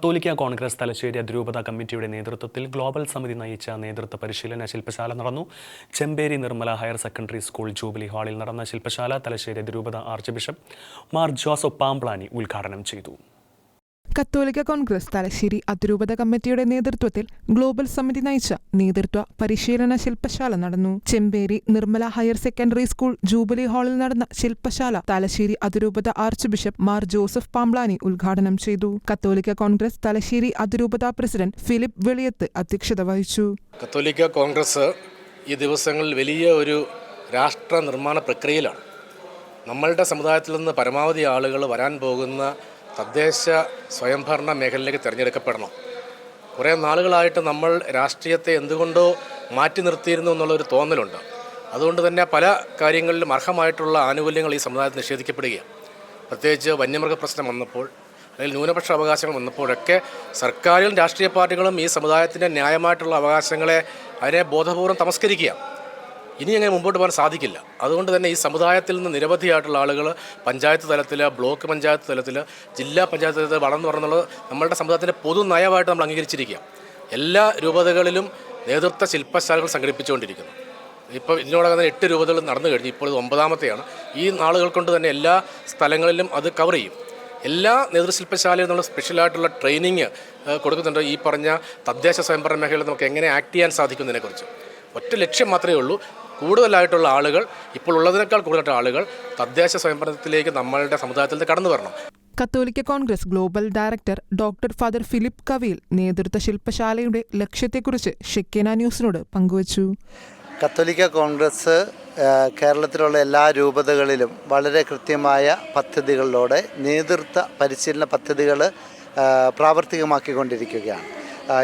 കത്തോലിക്ക കോൺഗ്രസ് തലശ്ശേരി അതിരൂപത കമ്മിറ്റിയുടെ നേതൃത്വത്തിൽ ഗ്ലോബൽ സമിതി നയിച്ച നേതൃത്വ പരിശീലന ശില്പശാല നടന്നു. Chemperi Nirmala higher secondary school jubilee ഹാളിൽ നടന്ന ശില്പശാല തലശ്ശേരി അതിരൂപത archbishop Mar Joseph Pamplany ഉദ്ഘാടനം ചെയ്തു. കത്തോലിക്ക കോൺഗ്രസ് തലശ്ശേരി അതിരൂപത കമ്മിറ്റിയുടെ നേതൃത്വത്തിൽ ഗ്ലോബൽ സമിതി നയിച്ച നേതൃത്വ പരിശീലന ശില്പശാല നടന്നു. Chemperi Nirmala higher secondary school jubilee ഹാളിൽ നടന്ന ശില്പശാല തലശ്ശേരി അതിരൂപത archbishop Mar Joseph Pamplany ഉദ്ഘാടനം ചെയ്തു. കത്തോലിക്ക കോൺഗ്രസ് തലശ്ശേരി അതിരൂപത പ്രസിഡന്റ് ഫിലിപ്പ് വെളിയത്ത് അധ്യക്ഷത വഹിച്ചു. കത്തോലിക്ക കോൺഗ്രസ് ഈ ദിവസങ്ങളിൽ വലിയ ഒരു രാഷ്ട്ര നിർമ്മാണ പ്രക്രിയയിലാണ്. നമ്മളുടെ സമുദായത്തിൽ നിന്ന് പരമാവധി ആളുകൾ വരാൻ പോകുന്ന തദ്ദേശ സ്വയംഭരണ മേഖലയിലേക്ക് തിരഞ്ഞെടുക്കപ്പെടണം. കുറേ നാളുകളായിട്ട് നമ്മൾ രാഷ്ട്രീയത്തെ എന്തുകൊണ്ടോ മാറ്റി നിർത്തിയിരുന്നു എന്നുള്ളൊരു തോന്നലുണ്ട്. അതുകൊണ്ട് തന്നെ പല കാര്യങ്ങളിലും അർഹമായിട്ടുള്ള ആനുകൂല്യങ്ങൾ ഈ സമുദായത്തിൽ നിഷേധിക്കപ്പെടുകയാണ്. പ്രത്യേകിച്ച് വന്യമൃഗ പ്രശ്നം വന്നപ്പോൾ അല്ലെങ്കിൽ ന്യൂനപക്ഷ അവകാശങ്ങൾ വന്നപ്പോഴൊക്കെ സർക്കാരും രാഷ്ട്രീയ പാർട്ടികളും ഈ സമുദായത്തിന്റെ ന്യായമായിട്ടുള്ള അവകാശങ്ങളെ അതിനെ ബോധപൂർവം തമസ്കരിക്കുകയാണ്. ഇനി അങ്ങനെ മുമ്പോട്ട് പോകാൻ സാധിക്കില്ല. അതുകൊണ്ട് തന്നെ ഈ സമുദായത്തിൽ നിന്ന് നിരവധിയായിട്ടുള്ള ആളുകൾ പഞ്ചായത്ത് തലത്തിൽ ബ്ലോക്ക് പഞ്ചായത്ത് തലത്തിൽ ജില്ലാ പഞ്ചായത്ത് തലത്തിൽ വളർന്നു പറഞ്ഞുള്ളത് നമ്മളുടെ സമുദായത്തിന്റെ പൊതു നയമായിട്ട് നമ്മൾ അംഗീകരിച്ചിരിക്കുക. എല്ലാ രൂപതകളിലും നേതൃത്വ ശില്പശാലകൾ സംഘടിപ്പിച്ചുകൊണ്ടിരിക്കുന്നു. ഇപ്പോൾ ഇതിനോടകം തന്നെ എട്ട് രൂപതകൾ നടന്നു കഴിഞ്ഞു. ഇപ്പോൾ ഇത് ഒമ്പതാമത്തെയാണ്. ഈ നാളുകൾ കൊണ്ട് തന്നെ എല്ലാ സ്ഥലങ്ങളിലും അത് കവർ ചെയ്യും. എല്ലാ നേതൃശില്പശാലയിൽ നിന്നുള്ള സ്പെഷ്യലായിട്ടുള്ള ട്രെയിനിങ് കൊടുക്കുന്നുണ്ട്. ഈ പറഞ്ഞ തദ്ദേശ സ്വയംഭരണ മേഖലയിൽ നമുക്ക് എങ്ങനെ ആക്ട് ചെയ്യാൻ സാധിക്കുന്നതിനെക്കുറിച്ച്. ഒറ്റ ലക്ഷ്യം മാത്രമേ ഉള്ളൂ. കൂടുതലായിട്ടുള്ള ആളുകൾ ഇപ്പോൾ ഉള്ളതിനേക്കാൾ കൂടുതലായിട്ട് ആളുകൾ തദ്ദേശ സ്വയംഭരണത്തിലേക്ക് നമ്മളുടെ സമുദായത്തിൽ നിന്ന് കടന്നു വരണം. കത്തോലിക്ക congress global director doctor father Philip Kaviyil നേതൃത്വ ശില്പശാലയുടെ ലക്ഷ്യത്തെക്കുറിച്ച് ഷെക്കേന ന്യൂസിനോട് പങ്കുവച്ചു. കത്തോലിക്ക കോൺഗ്രസ് കേരളത്തിലുള്ള എല്ലാ രൂപതകളിലും വളരെ കൃത്യമായ പദ്ധതികളിലൂടെ നേതൃത്വ പരിശീലന പദ്ധതികൾ പ്രാവർത്തികമാക്കിക്കൊണ്ടിരിക്കുകയാണ്.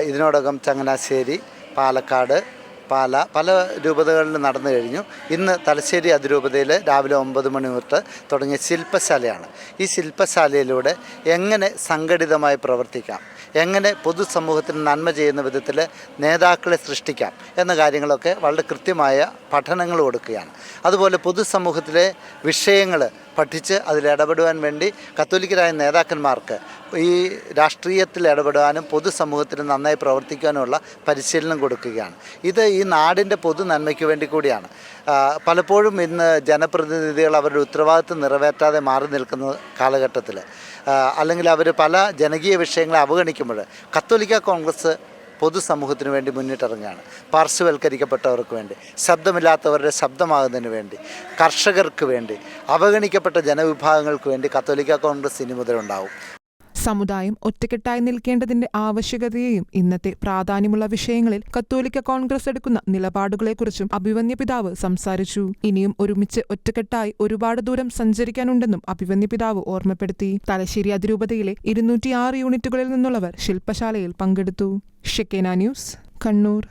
ഇതിനോടകം ചങ്ങനാശ്ശേരി പാലക്കാട് പാല പല രൂപതകളിൽ നടന്നു കഴിഞ്ഞു. ഇന്ന് തലശ്ശേരി അതിരൂപതയിൽ രാവിലെ ഒമ്പത് മണി തൊട്ട് തുടങ്ങിയ ശില്പശാലയാണ്. ഈ ശില്പശാലയിലൂടെ എങ്ങനെ സംഘടിതമായി പ്രവർത്തിക്കാം? എങ്ങനെ പൊതുസമൂഹത്തിന് നന്മ ചെയ്യുന്ന വിധത്തിൽ നേതാക്കളെ സൃഷ്ടിക്കാം? എന്ന കാര്യങ്ങളൊക്കെ വളരെ കൃത്യമായ പഠനങ്ങൾ കൊടുക്കുകയാണ്. അതുപോലെ പൊതുസമൂഹത്തിലെ വിഷയങ്ങൾ പഠിച്ച് അതിൽ ഇടപെടുവാൻ വേണ്ടി കത്തോലിക്കരായ നേതാക്കന്മാർക്ക് ഈ രാഷ്ട്രീയത്തിൽ ഇടപെടാനും പൊതുസമൂഹത്തിന് നന്നായി പ്രവർത്തിക്കാനുമുള്ള പരിശീലനം കൊടുക്കുകയാണ്. ഇത് ഈ നാടിന്റെ പൊതു നന്മയ്ക്ക് വേണ്ടി കൂടിയാണ്. പലപ്പോഴും ഇന്ന് ജനപ്രതിനിധികൾ അവരുടെ ഉത്തരവാദിത്വം നിറവേറ്റാതെ മാറി നിൽക്കുന്ന കാലഘട്ടത്തിൽ അല്ലെങ്കിൽ അവർ പല ജനകീയ വിഷയങ്ങളെ അവഗണിക്കുമ്പോൾ കത്തോലിക്ക കോൺഗ്രസ് പൊതുസമൂഹത്തിന് വേണ്ടി മുന്നിട്ടിറങ്ങുകയാണ്. പാർശ്വവൽക്കരിക്കപ്പെട്ടവർക്ക് വേണ്ടി ശബ്ദമില്ലാത്തവരുടെ ശബ്ദമാകുന്നതിന് വേണ്ടി കർഷകർക്ക് വേണ്ടി അവഗണിക്കപ്പെട്ട ജനവിഭാഗങ്ങൾക്ക് വേണ്ടി കത്തോലിക്ക കോൺഗ്രസ് ഇനി മുതലുണ്ടാവും. സമുദായം ഒറ്റക്കെട്ടായി നിൽക്കേണ്ടതിന്റെ ആവശ്യകതയെയും ഇന്നത്തെ പ്രാധാന്യമുള്ള വിഷയങ്ങളിൽ കത്തോലിക്ക കോൺഗ്രസ് എടുക്കുന്ന നിലപാടുകളെക്കുറിച്ചും അഭിവന്യ പിതാവ് സംസാരിച്ചു. ഇനിയും ഒരുമിച്ച് ഒറ്റക്കെട്ടായി ഒരുപാട് ദൂരം സഞ്ചരിക്കാനുണ്ടെന്നും അഭിവന്യ പിതാവ് ഓർമ്മപ്പെടുത്തി. തലശ്ശേരി അതിരൂപതയിലെ ഇരുന്നൂറ്റിയാറ് യൂണിറ്റുകളിൽ നിന്നുള്ളവർ ശില്പശാലയിൽ പങ്കെടുത്തു. ഷെക്കേന ന്യൂസ് കണ്ണൂർ